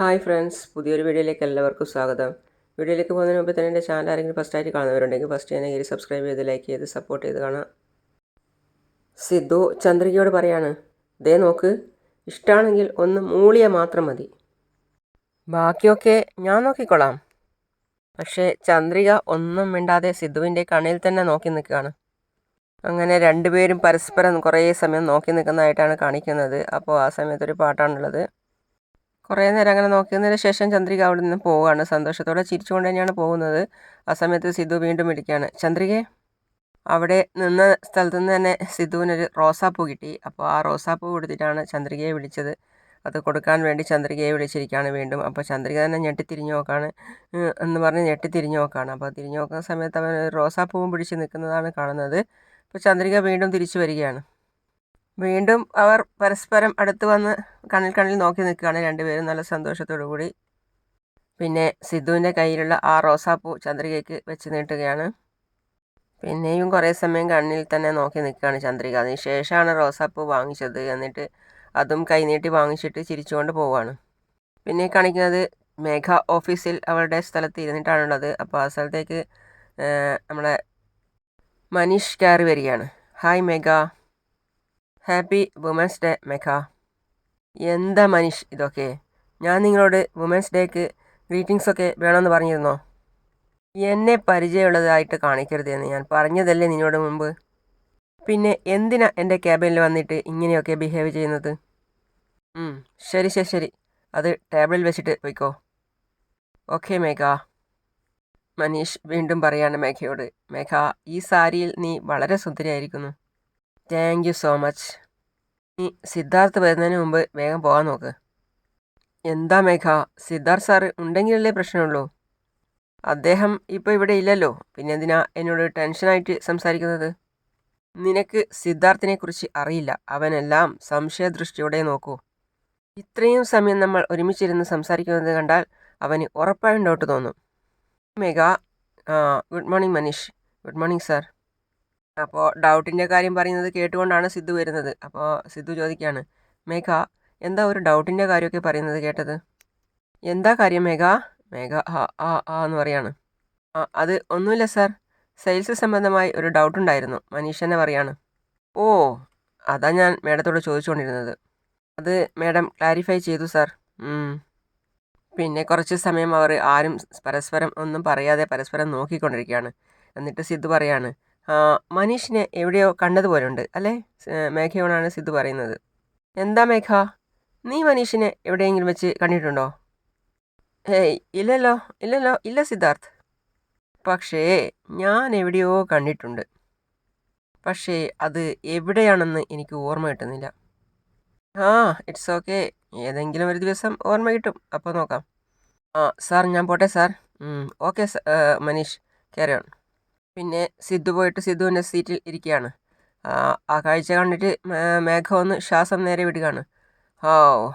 Hi friends പുതിയൊരു വീഡിയോയിലേക്ക് എല്ലാവർക്കും സ്വാഗതം. വീഡിയോയിലേക്ക് പോകുന്നതിന് മുമ്പ് തന്നെ എന്റെ ചാനൽ ആരെങ്കിലും ഫസ്റ്റ് ആയിട്ട് കാണുന്നവരുണ്ടെങ്കിൽ ഫസ്റ്റ് തന്നെ കയറി സബ്സ്ക്രൈബ് ചെയ്ത് ലൈക്ക് ചെയ്ത് സപ്പോർട്ട് ചെയ്ത് കാണാം. സിദ്ധു ചന്ദ്രികയോട് പറയാണ് ദേ നോക്ക് ഇഷ്ടമാണെങ്കിൽ ഒന്ന് മൂളിയ മാത്രം മതി. ബാക്കിയൊക്കെ ഞാൻ നോക്കിക്കൊള്ളാം. പക്ഷേ ചന്ദ്രിക ഒന്നും മിണ്ടാതെ സിദ്ധുവിന്റെ കണ്ണിൽ തന്നെ നോക്കി നിൽക്കുകയാണ്. അങ്ങനെ രണ്ടുപേരും പരസ്പരം കുറേ സമയം നോക്കി നിൽക്കുന്നതായിട്ടാണ് കാണിക്കുന്നത്. അപ്പോൾ ആ സമയത്തൊരു പാട്ടാണുള്ളത്. കുറേ നേരം അങ്ങനെ നോക്കിയതിന് ശേഷം ചന്ദ്രിക അവിടെ നിന്ന് പോവുകയാണ്. സന്തോഷത്തോടെ ചിരിച്ചുകൊണ്ട് തന്നെയാണ് പോകുന്നത്. ആ സമയത്ത് സിദ്ധു വീണ്ടും വിളിക്കുകയാണ് ചന്ദ്രികയെ അവിടെ നിന്ന സ്ഥലത്തു നിന്ന് തന്നെ സിദ്ധുവിനൊരു റോസാപ്പൂ കിട്ടി. അപ്പോൾ ആ റോസാപ്പൂ കൊടുത്തിട്ടാണ് ചന്ദ്രികയെ വിളിച്ചത്. അത് കൊടുക്കാൻ വേണ്ടി ചന്ദ്രികയെ വിളിച്ചിരിക്കുകയാണ് വീണ്ടും. അപ്പോൾ ചന്ദ്രിക തന്നെ ഞെട്ടിത്തിരിഞ്ഞു നോക്കാണ്. എന്ന് പറഞ്ഞ് ഞെട്ടിത്തിരിഞ്ഞു നോക്കാണ്. അപ്പോൾ തിരിഞ്ഞു നോക്കുന്ന സമയത്ത് അവൻ റോസാപ്പൂവും പിടിച്ച് നിൽക്കുന്നതാണ് കാണുന്നത്. അപ്പോൾ ചന്ദ്രിക വീണ്ടും തിരിച്ചു വരികയാണ്. വീണ്ടും അവർ പരസ്പരം അടുത്ത് വന്ന് കണ്ണിൽ കണ്ണിൽ നോക്കി നിൽക്കുകയാണ് രണ്ടുപേരും നല്ല സന്തോഷത്തോടു കൂടി. പിന്നെ സിദ്ധുവിന്റെ കയ്യിലുള്ള ആ റോസാപ്പൂ ചന്ദ്രികയ്ക്ക് വെച്ച് നീട്ടുകയാണ്. പിന്നെയും കുറേ സമയം കണ്ണിൽ തന്നെ നോക്കി നിൽക്കുകയാണ് ചന്ദ്രിക. അതിന് ശേഷമാണ് റോസാപ്പൂ വാങ്ങിച്ചത് എന്നിട്ട് അതും കൈനീട്ടി വാങ്ങിച്ചിട്ട് ചിരിച്ചുകൊണ്ട് പോവുകയാണ്. പിന്നെ കാണിക്കുന്നത് മേഘ ഓഫീസിൽ അവളുടെ സ്ഥലത്ത് ഇരുന്നിട്ടാണുള്ളത്. അപ്പോൾ ആ സ്ഥലത്തേക്ക് നമ്മളെ മനീഷ് കയറി വരികയാണ്. Hi Megha. Happy women's day Megha എന്താ മനീഷ് ഇതൊക്കെ? ഞാൻ നിങ്ങളോട് വുമൻസ് ഡേക്ക് ഗ്രീറ്റിംഗ്സൊക്കെ വേണമെന്ന് പറഞ്ഞിരുന്നോ? എന്നെ പരിചയമുള്ളതായിട്ട് കാണിക്കരുത് എന്ന് ഞാൻ പറഞ്ഞതല്ലേ നിന്നോട് മുമ്പ്? പിന്നെ എന്തിനാ എന്റെ ക്യാബിനിൽ വന്നിട്ട് ഇങ്ങനെയൊക്കെ ബിഹേവ് ചെയ്യുന്നത്? ശരി ശരി ശരി. അത് ടേബിളിൽ വെച്ചിട്ട് പോയിക്കോ. ഓക്കെ മേഘ മനീഷ് വീണ്ടും പറയാണ് മേഘയോട് മേഘ ഈ സാരിയിൽ നീ വളരെ സുന്ദരിയായിരിക്കുന്നു. താങ്ക് യു സോ മച്ച് നീ സിദ്ധാർത്ഥ് വരുന്നതിന് മുമ്പ് വേഗം പോകാൻ നോക്ക്. എന്താ മേഘ? സിദ്ധാർത്ഥ് സാറ് ഉണ്ടെങ്കിലല്ലേ പ്രശ്നമുള്ളൂ. അദ്ദേഹം ഇപ്പോൾ ഇവിടെ ഇല്ലല്ലോ. പിന്നെ എന്തിനാ എന്നോട് ടെൻഷനായിട്ട് സംസാരിക്കുന്നത്? നിനക്ക് സിദ്ധാർത്ഥിനെ കുറിച്ച് അറിയില്ല. അവനെല്ലാം സംശയദൃഷ്ടിയോടെ നോക്കൂ. ഇത്രയും സമയം നമ്മൾ ഒരുമിച്ചിരുന്ന് സംസാരിക്കുന്നത് കണ്ടാൽ അവന് ഉറപ്പായും ഡൗട്ട് തോന്നും. Megha good morning Manish. Good morning sir അപ്പോൾ ഡൗട്ടിന്റെ കാര്യം പറയുന്നത് കേട്ടുകൊണ്ടാണ് സിദ്ധു വരുന്നത്. അപ്പോൾ സിദ്ധു ചോദിക്കുകയാണ് മേഘ എന്താ ഒരു ഡൗട്ടിന്റെ കാര്യമൊക്കെ പറയുന്നത് കേട്ടത്? എന്താ കാര്യം മേഘ? മേഘ ആ ആ ആ എന്ന് പറയാണ്. ആ അത് ഒന്നുമില്ല സാർ. സെയിൽസ് സംബന്ധമായി ഒരു ഡൗട്ട് ഉണ്ടായിരുന്നു മനീഷ് തന്നെ പറയാണ്. ഓ അതാ ഞാൻ മേഡത്തോട് ചോദിച്ചുകൊണ്ടിരുന്നത്. അത് മേഡം ക്ലാരിഫൈ ചെയ്തു സാർ. പിന്നെ കുറച്ച് സമയം അവർ ആരും പരസ്പരം ഒന്നും പറയാതെ പരസ്പരം നോക്കിക്കൊണ്ടിരിക്കുകയാണ്. എന്നിട്ട് സിദ്ധു പറയാണ് "ആ, മനീഷിനെ എവിടെയോ കണ്ടതുപോലുണ്ട് അല്ലേ? മേഘയോടാണ് സിദ്ധു പറയുന്നത്. എന്താ മേഘ? നീ മനീഷിനെ എവിടെയെങ്കിലും വെച്ച് കണ്ടിട്ടുണ്ടോ? ഏയ് ഇല്ലല്ലോ ഇല്ലല്ലോ ഇല്ല സിദ്ധാർത്ഥ്. പക്ഷേ ഞാൻ എവിടെയോ കണ്ടിട്ടുണ്ട്. പക്ഷേ അത് എവിടെയാണെന്ന് എനിക്ക് ഓർമ്മ കിട്ടുന്നില്ല. ആ ഇറ്റ്സ് ഓക്കെ. ഏതെങ്കിലും ഒരു ദിവസം ഓർമ്മ കിട്ടും. അപ്പോൾ നോക്കാം. ആ സാർ ഞാൻ പോട്ടെ സാർ. Okay Manish on. പിന്നെ സിദ്ധു പോയിട്ട് സിദ്ധുവിന്റെ സീറ്റിൽ ഇരിക്കുകയാണ്. ആ, കാഴ്ച കണ്ടിട്ട് മേഘ ഒന്ന് ശ്വാസം നേരെ വിടുകയാണ്. ഓ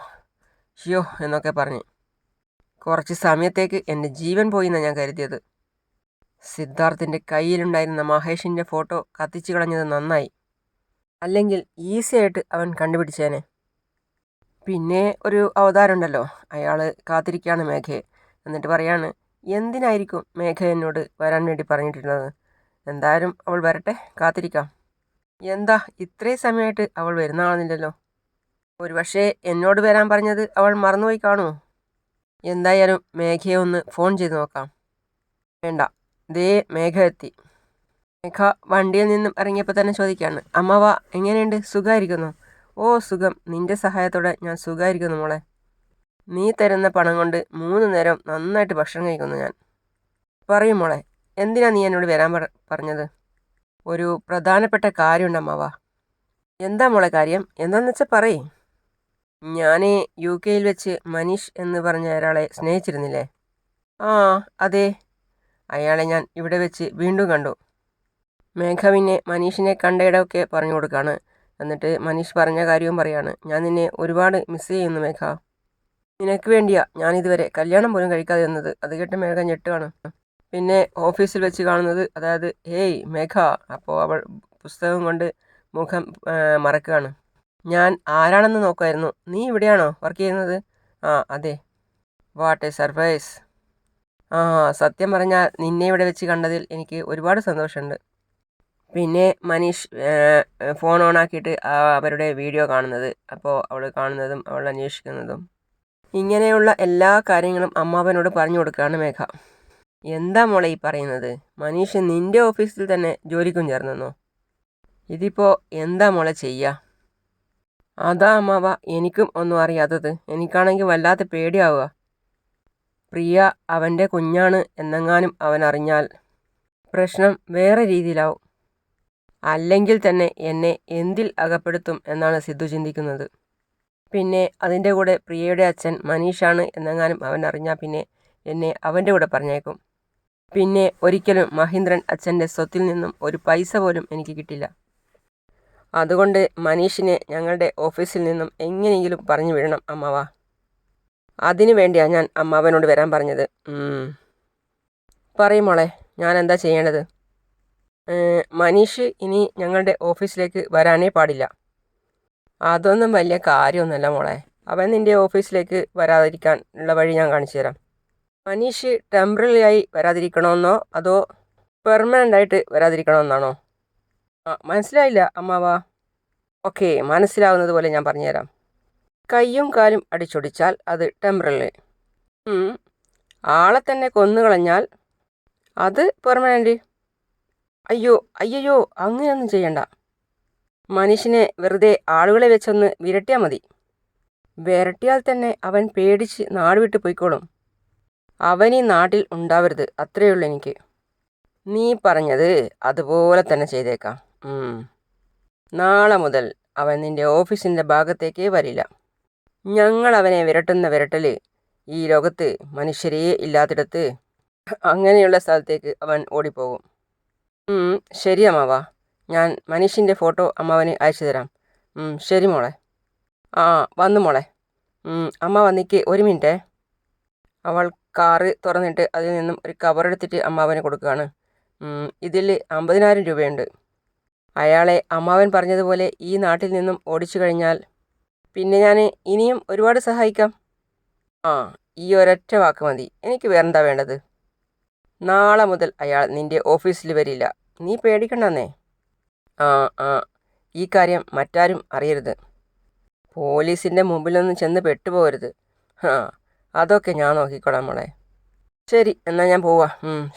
ഷിയോ എന്നൊക്കെ പറഞ്ഞ്. കുറച്ച് സമയത്തേക്ക് എന്റെ ജീവൻ പോയി എന്നാണ് ഞാൻ കരുതിയത്. സിദ്ധാർത്ഥിന്റെ കയ്യിലുണ്ടായിരുന്ന മഹേഷിന്റെ ഫോട്ടോ കത്തിച്ചു കളഞ്ഞത് നന്നായി. അല്ലെങ്കിൽ ഈസി ആയിട്ട് അവൻ കണ്ടുപിടിച്ചേനെ. പിന്നെ ഒരു അവതാരമുണ്ടല്ലോ. അയാൾ കാത്തിരിക്കുകയാണ് മേഘയെ. എന്നിട്ട് പറയാണ് എന്തിനായിരിക്കും മേഘ എന്നോട് വരാൻ വേണ്ടി പറഞ്ഞിട്ടുള്ളത്? എന്തായാലും അവൾ വരട്ടെ കാത്തിരിക്കാം. എന്താ ഇത്രയും സമയമായിട്ട് അവൾ വരുന്ന ഒരു ഒരുപക്ഷേ എന്നോട് വരാൻ പറഞ്ഞത് അവൾ മറന്നുപോയി കാണുമോ? എന്തായാലും മേഘയെ ഒന്ന് ഫോൺ ചെയ്ത് നോക്കാം. വേണ്ട ദേ മേഘ എത്തി. മേഘ വണ്ടിയിൽ നിന്നും ഇറങ്ങിയപ്പോൾ തന്നെ ചോദിക്കുകയാണ് അമ്മവ എങ്ങനെയുണ്ട്? സുഖമായിരിക്കുന്നു ഓ സുഖം. നിന്റെ സഹായത്തോടെ ഞാൻ സുഖമായിരിക്കുന്നു മോളെ. നീ തരുന്ന പണം കൊണ്ട് മൂന്ന് നേരം നന്നായിട്ട് ഭക്ഷണം കഴിക്കുന്നു ഞാൻ. പറയും മോളെ എന്തിനാ നീ എന്നോട് വരാൻ പറ- പറഞ്ഞത്? ഒരു പ്രധാനപ്പെട്ട കാര്യമുണ്ട് അമ്മാവ. എന്താ മോളെ കാര്യം? എന്താണെന്ന് വെച്ചാൽ പറയേ. ഞാൻ യു കെയിൽ വെച്ച് മനീഷ് എന്ന് പറഞ്ഞ ഒരാളെ സ്നേഹിച്ചിരുന്നില്ലേ? ആ അതെ. അയാളെ ഞാൻ ഇവിടെ വെച്ച് വീണ്ടും കണ്ടു. മേഘ പിന്നെ മനീഷിനെ കണ്ടയിടമൊക്കെ പറഞ്ഞു കൊടുക്കുകയാണ് എന്നിട്ട് മനീഷ് പറഞ്ഞ കാര്യവും പറയാണ്. ഞാൻ നിന്നെ ഒരുപാട് മിസ് ചെയ്യുന്നു മേഘ. നിനക്ക് വേണ്ടിയാ ഞാനിതുവരെ കല്യാണം പോലും കഴിക്കാതെ ഇരുന്നത് അത് കേട്ട് മേഘ ഞെട്ടുകയാണ് പിന്നെ ഓഫീസിൽ വെച്ച് കാണുന്നത് അതായത് ഹേയ് മേഘ. അപ്പോൾ അവൾ പുസ്തകം കൊണ്ട് മുഖം മറക്കുകയാണ്. ഞാൻ ആരാണെന്ന് നോക്കുമായിരുന്നു നീ ഇവിടെയാണോ വർക്ക് ചെയ്യുന്നത്? ആ അതെ. What a surprise. ആ സത്യം പറഞ്ഞാൽ നിന്നെ ഇവിടെ വെച്ച് കണ്ടതിൽ എനിക്ക് ഒരുപാട് സന്തോഷമുണ്ട്. പിന്നെ മനീഷ് ഫോൺ ഓൺ ആക്കിയിട്ട് അവരുടെ വീഡിയോ കാണുന്നത്. അപ്പോൾ അവൾ കാണുന്നതും അവൾ അന്വേഷിക്കുന്നതും. ഇങ്ങനെയുള്ള എല്ലാ കാര്യങ്ങളും അമ്മാവനോട് പറഞ്ഞു കൊടുക്കുകയാണ് മേഘ. എന്താ മോളെ ഈ പറയുന്നത്? മനീഷ് നിന്റെ ഓഫീസിൽ തന്നെ ജോലിക്കും ചേർന്നെന്നോ? ഇതിപ്പോൾ എന്താ മോളെ ചെയ്യുക അതാ അമ്മാവ എനിക്കും ഒന്നും അറിയാത്തത്. എനിക്കാണെങ്കിൽ വല്ലാത്ത പേടിയാവുക. പ്രിയ അവന്റെ കുഞ്ഞാണ് എന്നെങ്ങാനും അവൻ അറിഞ്ഞാൽ പ്രശ്നം വേറെ രീതിയിലാവും. അല്ലെങ്കിൽ തന്നെ എന്നെ എന്തിൽ അകപ്പെടുത്തും എന്നാണ് സിദ്ധു ചിന്തിക്കുന്നത്. പിന്നെ അതിന്റെ കൂടെ പ്രിയയുടെ അച്ഛൻ മനീഷാണ് എന്നെങ്ങാനും അവൻ അറിഞ്ഞാൽ പിന്നെ എന്നെ അവന്റെ കൂടെ പറഞ്ഞേക്കും. പിന്നെ ഒരിക്കലും മഹീന്ദ്രൻ അച്ഛന്റെ സ്വത്തിൽ നിന്നും ഒരു പൈസ പോലും എനിക്ക് കിട്ടില്ല. അതുകൊണ്ട് മനീഷിനെ ഞങ്ങളുടെ ഓഫീസിൽ നിന്നും എങ്ങനെയെങ്കിലും പറഞ്ഞു വിടണം അമ്മാവ. അതിനു വേണ്ടിയാണ് ഞാൻ അമ്മാവനോട് വരാൻ പറഞ്ഞത്. പറയും മോളെ ഞാൻ എന്താ ചെയ്യേണ്ടത് മനീഷ് ഇനി ഞങ്ങളുടെ ഓഫീസിലേക്ക് വരാനേ പാടില്ല. അതൊന്നും വലിയ കാര്യമൊന്നുമല്ല മോളെ. അവൻ നിന്റെ ഓഫീസിലേക്ക് വരാതിരിക്കാൻ ഉള്ള വഴി ഞാൻ കാണിച്ചു തരാം. മനീഷ് ടെമ്പററി ആയി വരാതിരിക്കണമെന്നോ അതോ പെർമനന്റ് ആയിട്ട് വരാതിരിക്കണമെന്നാണോ ആ മനസ്സിലായില്ല അമ്മാവ. ഓക്കെ മനസ്സിലാവുന്നത് പോലെ ഞാൻ പറഞ്ഞുതരാം. കയ്യും കാലും അടിച്ചൊടിച്ചാൽ അത് ടെമ്പററി ആളെ തന്നെ കൊന്നുകളഞ്ഞാൽ അത് പെർമനന്റ് അയ്യോ അയ്യോ അങ്ങനെയൊന്നും ചെയ്യണ്ട. മനുഷ്യനെ വെറുതെ ആളുകളെ വെച്ചൊന്ന് വിരട്ടിയാൽ മതി. വിരട്ടിയാൽ തന്നെ അവൻ പേടിച്ച് നാടുവിട്ട് പോയിക്കോളും. അവൻ ഈ നാട്ടിൽ ഉണ്ടാവരുത് അത്രയേ ഉള്ളൂ എനിക്ക്. നീ പറഞ്ഞത് അതുപോലെ തന്നെ ചെയ്തേക്കാം. നാളെ മുതൽ അവൻ നിന്റെ ഓഫീസിന്റെ ഭാഗത്തേക്കേ വരില്ല. ഞങ്ങൾ അവനെ വിരട്ടുന്ന വിരട്ടൽ ഈ ലോകത്ത് മനുഷ്യരേ ഇല്ലാത്തിടത്ത് അങ്ങനെയുള്ള സ്ഥലത്തേക്ക് അവൻ ഓടിപ്പോകും. ശരി അമ്മാവ. ഞാൻ മനീഷിന്റെ ഫോട്ടോ അമ്മാവന് അയച്ചു തരാം. ശരി മോളെ. ആ വന്നു മോളെ. അമ്മ വന്നിക്ക് ഒരു മിനിറ്റേ. അവൾ കാറ് തുറന്നിട്ട് അതിൽ നിന്നും ഒരു കവർ എടുത്തിട്ട് അമ്മാവന് കൊടുക്കുകയാണ്. ഇതിൽ അമ്പതിനായിരം രൂപയുണ്ട്. അയാളെ അമ്മാവൻ പറഞ്ഞതുപോലെ ഈ നാട്ടിൽ നിന്നും ഓടിച്ചു കഴിഞ്ഞാൽ പിന്നെ ഞാൻ ഇനിയും ഒരുപാട് സഹായിക്കാം? ആ ഈ ഒരൊറ്റ വാക്ക് മതി. എനിക്ക് വേറെന്താ വേണ്ടത്? നാളെ മുതൽ അയാൾ നിന്റെ ഓഫീസിൽ വരില്ല. നീ പേടിക്കണ്ടെന്നേ. ആ ആ ഈ കാര്യം മറ്റാരും അറിയരുത്. പോലീസിന്റെ മുമ്പിലൊന്നും ചെന്ന് പെട്ടുപോകരുത്. ആ അതൊക്കെ ഞാൻ നോക്കിക്കോളാം മോളെ. ശരി എന്നാൽ ഞാൻ പോവാ.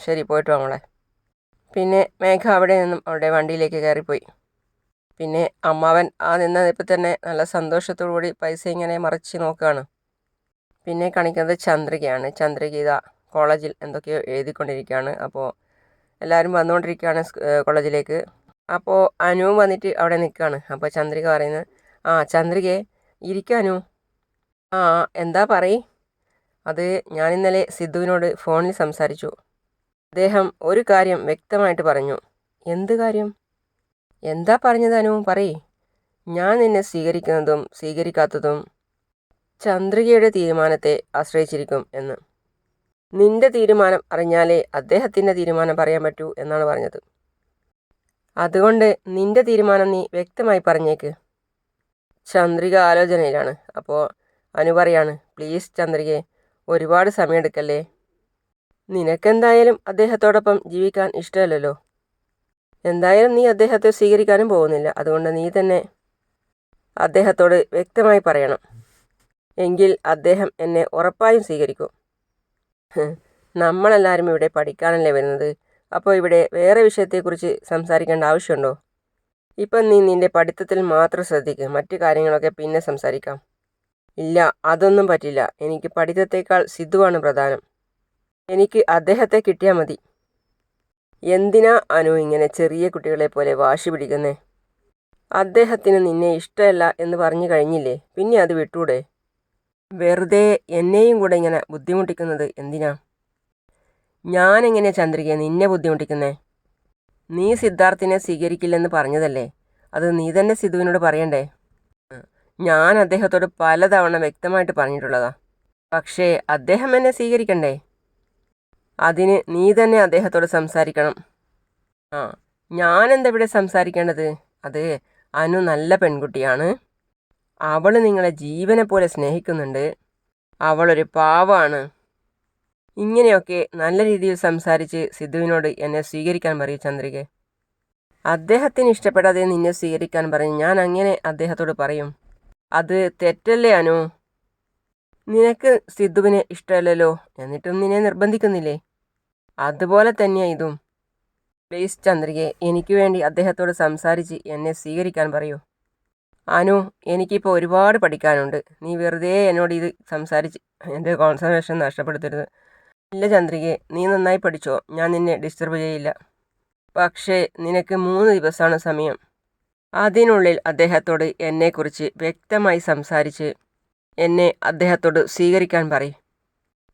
ശരി പോയിട്ട് വാ മോളെ. പിന്നെ മേഘ അവിടെ നിന്നും അവളുടെ വണ്ടിയിലേക്ക് കയറിപ്പോയി. പിന്നെ അമ്മാവൻ ആ നിന്നതിപ്പോൾ തന്നെ നല്ല സന്തോഷത്തോടു കൂടി പൈസ ഇങ്ങനെ മറിച്ച് നോക്കുകയാണ് പിന്നെ കാണിക്കുന്നത് ചന്ദ്രികയാണ്. ചന്ദ്രിക ഇതാ കോളേജിൽ എന്തൊക്കെയോ എഴുതിക്കൊണ്ടിരിക്കുകയാണ്. അപ്പോൾ എല്ലാവരും വന്നുകൊണ്ടിരിക്കുകയാണ് കോളേജിലേക്ക്. അപ്പോൾ അനുവും വന്നിട്ട് അവിടെ നിൽക്കുകയാണ്. അപ്പോൾ ചന്ദ്രിക പറയുന്നത് ആ ചന്ദ്രികയെ ഇരിക്കാനു ആ എന്താ പറയ്? അത് ഞാൻ ഇന്നലെ സിദ്ധുവിനോട് ഫോണിൽ സംസാരിച്ചു. അദ്ദേഹം ഒരു കാര്യം വ്യക്തമായിട്ട് പറഞ്ഞു. എന്ത് കാര്യം? എന്താ പറഞ്ഞത് അനു? പറയ്. ഞാൻ നിന്നെ സ്വീകരിക്കുന്നതും സ്വീകരിക്കാത്തതും ചന്ദ്രികയുടെ തീരുമാനത്തെ ആശ്രയിച്ചിരിക്കും എന്ന്. നിന്റെ തീരുമാനം അറിഞ്ഞാലേ അദ്ദേഹത്തിന്റെ തീരുമാനം പറയാൻ പറ്റൂ എന്നാണ് പറഞ്ഞത്. അതുകൊണ്ട് നിന്റെ തീരുമാനം നീ വ്യക്തമായി പറഞ്ഞേക്ക്. ചന്ദ്രിക ആലോചനയിലാണ്. അപ്പോൾ അനു പറയാണ് പ്ലീസ് ചന്ദ്രികയെ ഒരുപാട് സമയമെടുക്കല്ലേ? നിനക്കെന്തായാലും അദ്ദേഹത്തോടൊപ്പം ജീവിക്കാൻ ഇഷ്ടമല്ലല്ലോ. എന്തായാലും നീ അദ്ദേഹത്തെ സ്വീകരിക്കാനും പോകുന്നില്ല. അതുകൊണ്ട് നീ തന്നെ അദ്ദേഹത്തോട് വ്യക്തമായി പറയണം. എങ്കിൽ അദ്ദേഹം എന്നെ ഉറപ്പായും സ്വീകരിക്കും. നമ്മളെല്ലാവരും ഇവിടെ പഠിക്കാനല്ലേ വരുന്നത്? അപ്പോൾ ഇവിടെ വേറെ വിഷയത്തെക്കുറിച്ച് സംസാരിക്കേണ്ട ആവശ്യമുണ്ടോ? ഇപ്പം നീ നിന്റെ പഠിത്തത്തിൽ മാത്രം ശ്രദ്ധിക്കുക മറ്റു കാര്യങ്ങളൊക്കെ പിന്നെ സംസാരിക്കാം. ഇല്ല അതൊന്നും പറ്റില്ല. എനിക്ക് പഠിത്തത്തേക്കാൾ സിദ്ധുവാണ് പ്രധാനം. എനിക്ക് അദ്ദേഹത്തെ കിട്ടിയാൽ മതി. എന്തിനാ അനു ഇങ്ങനെ ചെറിയ കുട്ടികളെ പോലെ വാശി പിടിക്കുന്നേ? അദ്ദേഹത്തിന് നിന്നെ ഇഷ്ടമല്ല എന്ന് പറഞ്ഞു കഴിഞ്ഞില്ലേ? പിന്നെ അത് വിട്ടൂടെ? വെറുതെ എന്നെയും കൂടെ ഇങ്ങനെ ബുദ്ധിമുട്ടിക്കുന്നത് എന്തിനാ? ഞാനെങ്ങനെ ചന്ദ്രിക നിന്നെ ബുദ്ധിമുട്ടിക്കുന്നേ? നീ സിദ്ധാർത്ഥിനെ സ്വീകരിക്കില്ലെന്ന് പറഞ്ഞതല്ലേ? അത് നീ തന്നെ സിദ്ധുവിനോട് പറയണ്ടേ? ഞാൻ അദ്ദേഹത്തോട് പലതവണ വ്യക്തമായിട്ട് പറഞ്ഞിട്ടുള്ളതാ. പക്ഷേ അദ്ദേഹം എന്നെ സ്വീകരിക്കണ്ടേ? അതിന് നീ തന്നെ അദ്ദേഹത്തോട് സംസാരിക്കണം. ആ ഞാൻ എന്തെവിടെ സംസാരിക്കേണ്ടത്? അത് അനു നല്ല പെൺകുട്ടിയാണ്. അവൾ നിങ്ങളെ ജീവനെ പോലെ സ്നേഹിക്കുന്നുണ്ട്. അവളൊരു പാവാണ്. ഇങ്ങനെയൊക്കെ നല്ല രീതിയിൽ സംസാരിച്ച് സിദ്ധുവിനോട് എന്നെ സ്വീകരിക്കാൻ പറയൂ ചന്ദ്രികെ. അദ്ദേഹത്തിന് ഇഷ്ടപ്പെടാതെ നിന്നെ സ്വീകരിക്കാൻ പറയും ഞാൻ അങ്ങനെ അദ്ദേഹത്തോട് പറയും. അത് തെറ്റല്ലേ അനു? നിനക്ക് സിദ്ധുവിനെ ഇഷ്ടമല്ലല്ലോ. എന്നിട്ടും നിന്നെ നിർബന്ധിക്കുന്നില്ലേ? അതുപോലെ തന്നെയാണ് ഇതും. പ്ലീസ് ചന്ദ്രികയെ എനിക്ക് വേണ്ടി അദ്ദേഹത്തോട് സംസാരിച്ച് എന്നെ സ്വീകരിക്കാൻ പറയൂ. അനു എനിക്കിപ്പോൾ ഒരുപാട് പഠിക്കാനുണ്ട്. നീ വെറുതെ എന്നോട് ഇത് സംസാരിച്ച് എന്റെ കോൺസെൻട്രേഷൻ നഷ്ടപ്പെടുത്തരുത്. ഇല്ല ചന്ദ്രികയെ നീ നന്നായി പഠിച്ചോ. ഞാൻ നിന്നെ ഡിസ്റ്റർബ് ചെയ്യില്ല. പക്ഷേ നിനക്ക് മൂന്ന് ദിവസമാണ് സമയം. അതിനുള്ളിൽ അദ്ദേഹത്തോട് എന്നെക്കുറിച്ച് വ്യക്തമായി സംസാരിച്ച് എന്നെ അദ്ദേഹത്തോട് സ്വീകരിക്കാൻ പറയും.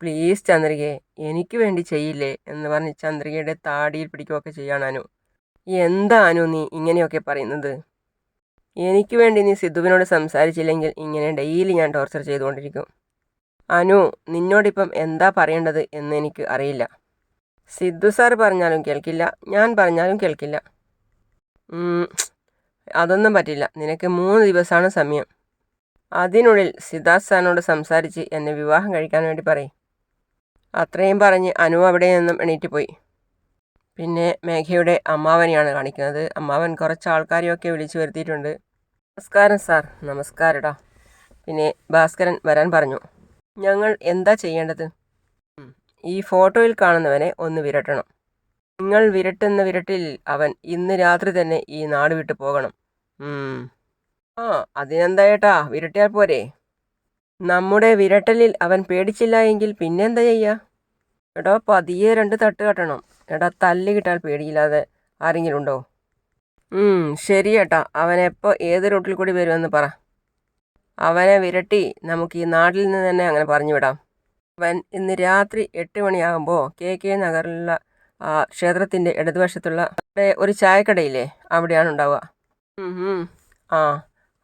പ്ലീസ് ചന്ദ്രികയെ എനിക്ക് വേണ്ടി ചെയ്യില്ലേ? എന്ന് പറഞ്ഞ് ചന്ദ്രികയുടെ താടിയിൽ പിടിക്കുകയൊക്കെ ചെയ്യാനാനു എന്താ അനു നീ ഇങ്ങനെയൊക്കെ പറയുന്നത്? എനിക്ക് വേണ്ടി നീ സിദ്ധുവിനോട് സംസാരിച്ചില്ലെങ്കിൽ ഇങ്ങനെ ഡെയിലി ഞാൻ ടോർച്ചർ ചെയ്തുകൊണ്ടിരിക്കും. അനു നിന്നോടിപ്പം എന്താ പറയേണ്ടത് എന്ന് എനിക്ക് അറിയില്ല. സിദ്ധു സാർ പറഞ്ഞാലും കേൾക്കില്ല ഞാൻ പറഞ്ഞാലും കേൾക്കില്ല. അതൊന്നും പറ്റില്ല. നിനക്ക് മൂന്ന് ദിവസമാണ് സമയം. അതിനുള്ളിൽ സിദ്ധാർത്ഥ് സാറിനോട് സംസാരിച്ച് എന്നെ വിവാഹം കഴിക്കാൻ വേണ്ടി പറയും. അത്രയും പറഞ്ഞ് അനു അവിടെ നിന്നും എണീറ്റ് പോയി. പിന്നെ മേഘയുടെ അമ്മാവനെയാണ് കാണിക്കുന്നത്. അമ്മാവൻ കുറച്ച് ആൾക്കാരെയൊക്കെ വിളിച്ചു വരുത്തിയിട്ടുണ്ട്. നമസ്കാരം സാർ. നമസ്കാരടാ. പിന്നെ ഭാസ്കരൻ വരാൻ പറഞ്ഞു. ഞങ്ങൾ എന്താ ചെയ്യേണ്ടത്? ഈ ഫോട്ടോയിൽ കാണുന്നവനെ ഒന്ന് വിരട്ടണം. നിങ്ങൾ വിരട്ടുന്ന വിരട്ടിൽ അവൻ ഇന്ന് രാത്രി തന്നെ ഈ നാട് വിട്ടു പോകണം. ആ അതിനെന്തായട്ടാ വിരട്ടിയാൽ പോരെ. നമ്മുടെ വിരട്ടലിൽ അവൻ പേടിച്ചില്ല എങ്കിൽ പിന്നെന്താ ചെയ്യാ? എടാ പതിയെ രണ്ട് തട്ട് കെട്ടണം. എടാ തല്ല് കിട്ടാൽ പേടിയില്ലാതെ ആരെങ്കിലും ഉണ്ടോ? ശരി ഏട്ടാ. അവനെപ്പോൾ ഏത് റൂട്ടിൽ കൂടി വരുമെന്ന് പറ. അവനെ വിരട്ടി നമുക്ക് ഈ നാട്ടിൽ നിന്ന് തന്നെ അങ്ങനെ പറഞ്ഞു വിടാം. അവൻ ഇന്ന് രാത്രി എട്ട് മണിയാകുമ്പോൾ കെ കെ നഗറിലുള്ള ക്ഷേത്രത്തിന്റെ ഇടതുവശത്തുള്ള ഒരു ചായക്കടയില്ലേ? അവിടെയാണ് ഉണ്ടാവുക. ആ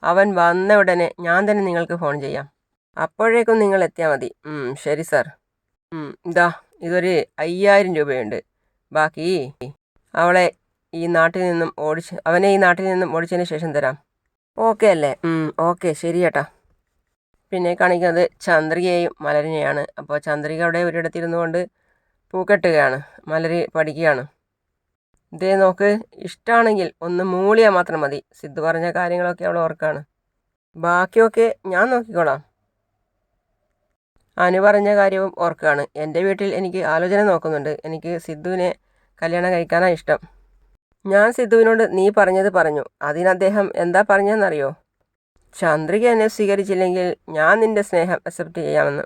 അവൻ വന്ന ഉടനെ ഞാൻ തന്നെ നിങ്ങൾക്ക് ഫോൺ ചെയ്യാം. അപ്പോഴേക്കും നിങ്ങൾ എത്തിയാൽ മതി. ശരി സാർ. ഇതാ ഇതൊരു അയ്യായിരം രൂപയുണ്ട്. ബാക്കി അവളെ ഈ നാട്ടിൽ നിന്നും ഓടിച്ച് അവനെ ഈ നാട്ടിൽ നിന്നും ഓടിച്ചതിന് ശേഷം തരാം. ഓക്കെ അല്ലേ? ഓക്കെ ശരി ചേട്ടാ പിന്നെ കാണിക്കുന്നത് ചന്ദ്രികയെയും മലരിനെയാണ്. അപ്പോൾ ചന്ദ്രിക അവിടെ ഒരിടത്തിരുന്നു കൊണ്ട് പൂക്കെട്ടുകയാണ് മലരി പഠിക്കുകയാണ്. ഇതേ നോക്ക് ഇഷ്ടമാണെങ്കിൽ ഒന്ന് മൂളിയാൽ മാത്രം മതി. സിദ്ധു പറഞ്ഞ കാര്യങ്ങളൊക്കെ അവൾ ഓർക്കാണ്. ബാക്കിയൊക്കെ ഞാൻ നോക്കിക്കോളാം. അനു പറഞ്ഞ കാര്യവും ഓർക്കുകയാണ് എന്റെ വീട്ടിൽ എനിക്ക് ആലോചന നോക്കുന്നുണ്ട്. എനിക്ക് സിദ്ധുവിനെ കല്യാണം കഴിക്കാനാണ് ഇഷ്ടം. ഞാൻ സിദ്ധുവിനോട് നീ പറഞ്ഞത് പറഞ്ഞു. അതിന് അദ്ദേഹം എന്താ പറഞ്ഞതെന്നറിയോ? ചന്ദ്രിക എന്നെ സ്വീകരിച്ചില്ലെങ്കിൽ ഞാൻ നിന്റെ സ്നേഹം അക്സെപ്റ്റ് ചെയ്യാമെന്ന്.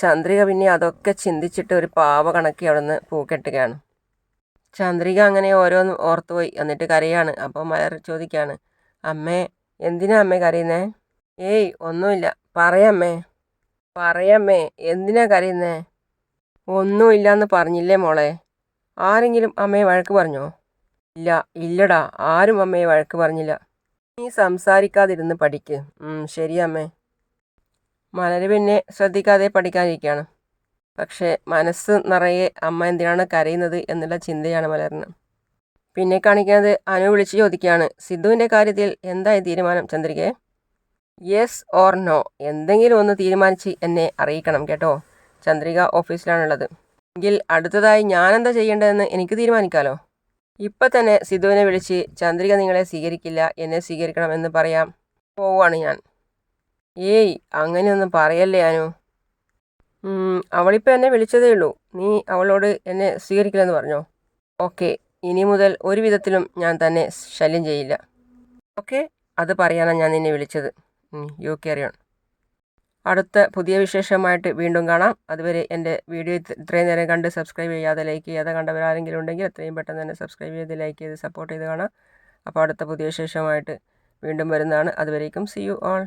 ചന്ദ്രിക പിന്നെ അതൊക്കെ ചിന്തിച്ചിട്ട് ഒരു പാവ കണക്കി അവിടെ നിന്ന് പൂക്കെട്ടുകയാണ്. ചന്ദ്രിക അങ്ങനെ ഓരോന്നും ഓർത്തുപോയി എന്നിട്ട് കരയാണ്. അപ്പോൾ മലർ ചോദിക്കുകയാണ് അമ്മേ എന്തിനാ അമ്മേ കരയുന്നേ? ഏയ് ഒന്നുമില്ല. പറയമ്മേ പറയമ്മേ എന്തിനാ കരയുന്നേ? ഒന്നുമില്ല എന്ന് പറഞ്ഞില്ലേ മോളെ. ആരെങ്കിലും അമ്മയെ വഴക്ക് പറഞ്ഞോ? ഇല്ല ഇല്ലടാ. ആരും അമ്മയെ വഴക്ക് പറഞ്ഞില്ല. നീ സംസാരിക്കാതിരുന്ന് പഠിക്ക്. ശരി അമ്മേ. മലര് പിന്നെ ശ്രദ്ധിക്കാതെ പഠിക്കാനിരിക്കുകയാണ്. പക്ഷേ മനസ്സ് നിറയെ അമ്മ എന്തിനാണ് കരയുന്നത് എന്നുള്ള ചിന്തയാണ് മലറിന് പിന്നെ കാണിക്കുന്നത് അനു വിളിച്ച് ചോദിക്കുകയാണ് സിദ്ധുവിന്റെ കാര്യത്തിൽ എന്തായി തീരുമാനം ചന്ദ്രികയെ? യെസ് ഓർ നോ എന്തെങ്കിലും ഒന്ന് തീരുമാനിച്ച് എന്നെ അറിയിക്കണം കേട്ടോ. ചന്ദ്രിക ഓഫീസിലാണുള്ളത്. എങ്കിൽ അടുത്തതായി ഞാനെന്താ ചെയ്യേണ്ടതെന്ന് എനിക്ക് തീരുമാനിക്കാമല്ലോ ഇപ്പം തന്നെ സിദ്ധുവിനെ വിളിച്ച് ചന്ദ്രിക നിങ്ങളെ സ്വീകരിക്കില്ല എന്നെ സ്വീകരിക്കണമെന്ന് പറയാം പോവാണ് ഞാൻ. ഏയ് അങ്ങനെയൊന്നും പറയല്ലേ ഞാനു അവളിപ്പോൾ എന്നെ വിളിച്ചതേ ഉള്ളൂ. നീ അവളോട് എന്നെ സ്വീകരിക്കില്ലെന്ന് പറഞ്ഞോ? ഓക്കെ ഇനി മുതൽ ഒരു വിധത്തിലും ഞാൻ തന്നെ ശല്യം ചെയ്യില്ല. ഓക്കെ അത് പറയാനാണ് ഞാൻ നിന്നെ വിളിച്ചത്. യു കെറിയോൺ അടുത്ത പുതിയ വിശേഷമായിട്ട് വീണ്ടും കാണാം. അതുവരെ എന്റെ വീഡിയോ ഇത്രയും നേരം കണ്ട് സബ്സ്ക്രൈബ് ചെയ്യാതെ ലൈക്ക് ചെയ്യാതെ കണ്ടവരാരെങ്കിലും ഉണ്ടെങ്കിൽ എത്രയും പെട്ടെന്ന് തന്നെ സബ്സ്ക്രൈബ് ചെയ്ത് ലൈക്ക് ചെയ്ത് സപ്പോർട്ട് ചെയ്ത് കാണാം. അപ്പോൾ അടുത്ത പുതിയ വിശേഷമായിട്ട് വീണ്ടും വരുന്നതാണ്. അതുവരേക്കും സി യു ഓൾ